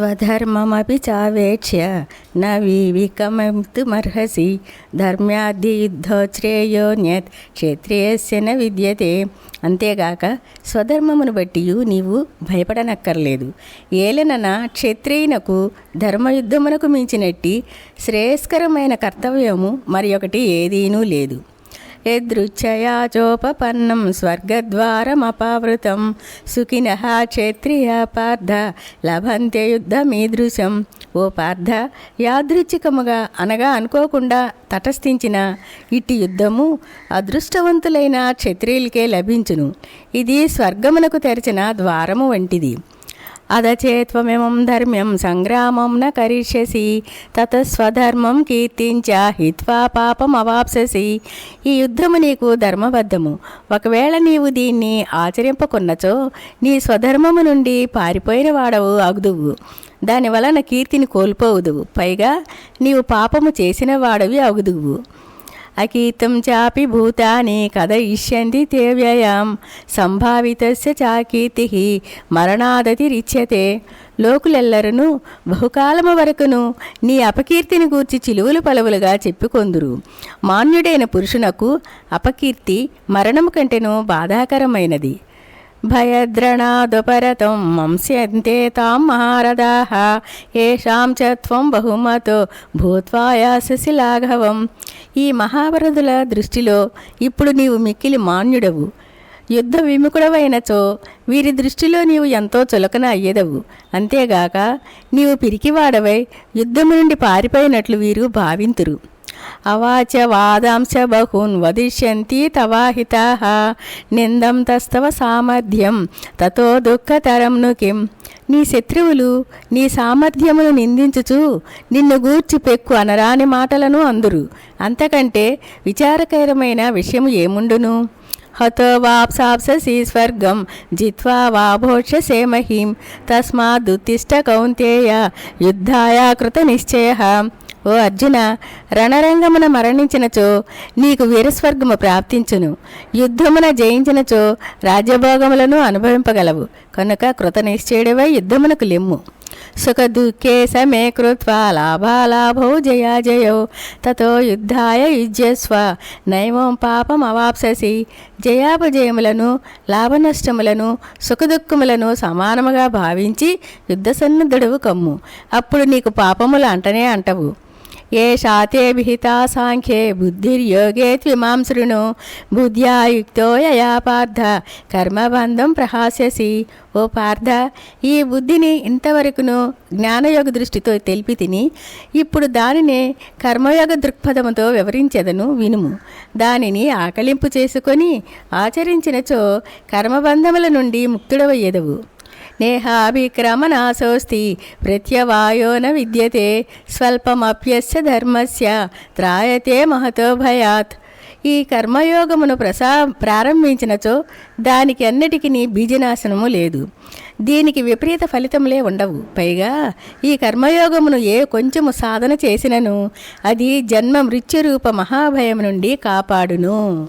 స్వధర్మమపి చావేక్ష్య న వివికమర్హసి ధర్మ్యాది యుద్ధోశ్రేయోన్యత్ క్షత్రియస్య న విద్యతే అంతేగాక స్వధర్మమును బట్టి నీవు భయపడనక్కర్లేదు। ఏలనన క్షత్రియునకు ధర్మయుద్ధమునకు మించినట్టి శ్రేయస్కరమైన కర్తవ్యము మరి ఒకటి ఏదీనూ లేదు। యదృచ్ఛయాచోపపన్నం స్వర్గద్వారమపావృతం. సుఖిన క్షత్రియ పార్థ లభంతే యుద్ధమీదృశం. ఓ పార్థ యాదృచ్ఛికముగా అనగా అనుకోకుండా తటస్థించిన ఇట్టి యుద్ధము అదృష్టవంతులైన క్షత్రియులకే లభించును. ఇది స్వర్గమునకు తెరిచిన ద్వారము వంటిది. అదచేత్వమిమం ధర్మ్యం సంగ్రామం న కరిష్యసి తత స్వధర్మం కీర్తించ హిత్వా పాపం ఈ యుద్ధము నీకు ధర్మబద్ధము. ఒకవేళ నీవు దీన్ని ఆచరింపకున్నచో నీ స్వధర్మము నుండి పారిపోయిన వాడవు అగుదువు. దాని వలన కీర్తిని కోల్పోవుదువు. పైగా నీవు పాపము చేసిన వాడవి అగుదువు. అకీతం చాపి భూతాని కథయిష్యంతి తే వ్యయం సంభావితస్య చాకీర్తి మరణాదతిరిచ్యతే. లోకులెల్లరను బహుకాలము వరకును నీ అపకీర్తిని గూర్చి చిలువలు పలువులుగా చెప్పుకొందురు. మాన్యుడైన పురుషునకు అపకీర్తి మరణము కంటేనో బాధాకరమైనది. భయద్రణాదుపరతం మంస్యంతే తాం మహారథాః ఏషాం చ త్వం బహుమతో భూత్వాయాసి లాఘవం ఈ మహావరదుల దృష్టిలో ఇప్పుడు నీవు మిక్కిలి మాన్యుడవు. యుద్ధ విముఖుడవైనచో వీరి దృష్టిలో నీవు ఎంతో చులకన అయ్యేదవు. అంతేగాక నీవు పిరికివాడవై యుద్ధము నుండి పారిపోయినట్లు వీరు భావింతురు. అవాచ వాదాంశ బహూన్ వదిష్యంతి తవాహితా నిందం తస్తవ సామర్థ్యం తతో దుఃఖతరం ను కిం. నీ శత్రువులు నీ సామర్థ్యమును నిందించుచు నిన్ను గూర్చి పెక్కు అనరాని మాటలను అందురు. అంతకంటే విచారకరమైన విషయం ఏముండును? హతో వాప్సాప్సీ స్వర్గం జిత్వా వాభోక్షసే మహిం తస్మాదుత్తిష్ట కౌంతేయ యుద్ధాయ కృత నిశ్చయ. ఓ అర్జున రణరంగమున మరణించినచో నీకు వీరస్వర్గము ప్రాప్తించును. యుద్ధమున జయించినచో రాజ్యభోగములను అనుభవింపగలవు. కనుక కృత నిశ్చయుడివై యుద్ధమునకు లెమ్ము. సుఖ దుఃఖే సమే కృత్వా లాభాలాభౌ జయాజయౌ తతో యుద్ధాయ యుజ్యస్వ. నైవం పాపం అవాప్ససి. జయాపజయములను లాభనష్టములను సుఖదుఖములను సమానముగా భావించి యుద్ధ సన్నద్ధుడవు కమ్ము. అప్పుడు నీకు పాపములు అంటనే అంటవు. ఏ శాతే విహితా సాంఖ్యే బుద్ధిర్యోగే త్విమాం శృణు. బుద్ధ్యా యుక్తో యయా పార్థ కర్మబంధం ప్రహాస్యసి. ఓ పార్థ ఈ బుద్ధిని ఇంతవరకును జ్ఞానయోగ దృష్టితో తెలిపి తిని ఇప్పుడు దానినే కర్మయోగ దృక్పథముతో వివరించెదను వినుము. దానిని ఆకలింపు చేసుకొని ఆచరించినచో కర్మబంధముల నుండి ముక్తుడవయ్యెదవు. నేహాభిక్రమనాశోస్తి ప్రత్యవాయో న విద్యతే స్వల్పమప్యస్య ధర్మస్య త్రాయతే మహతో భయాత్. ఈ కర్మయోగమును ప్రసా ప్రారంభించినచో దానికి అన్నిటికీ బీజనాశనము లేదు. దీనికి విపరీత ఫలితములే ఉండవు. పైగా ఈ కర్మయోగమును ఏ కొంచెము సాధన చేసినను అది జన్మ మృత్యురూప మహాభయం నుండి కాపాడును.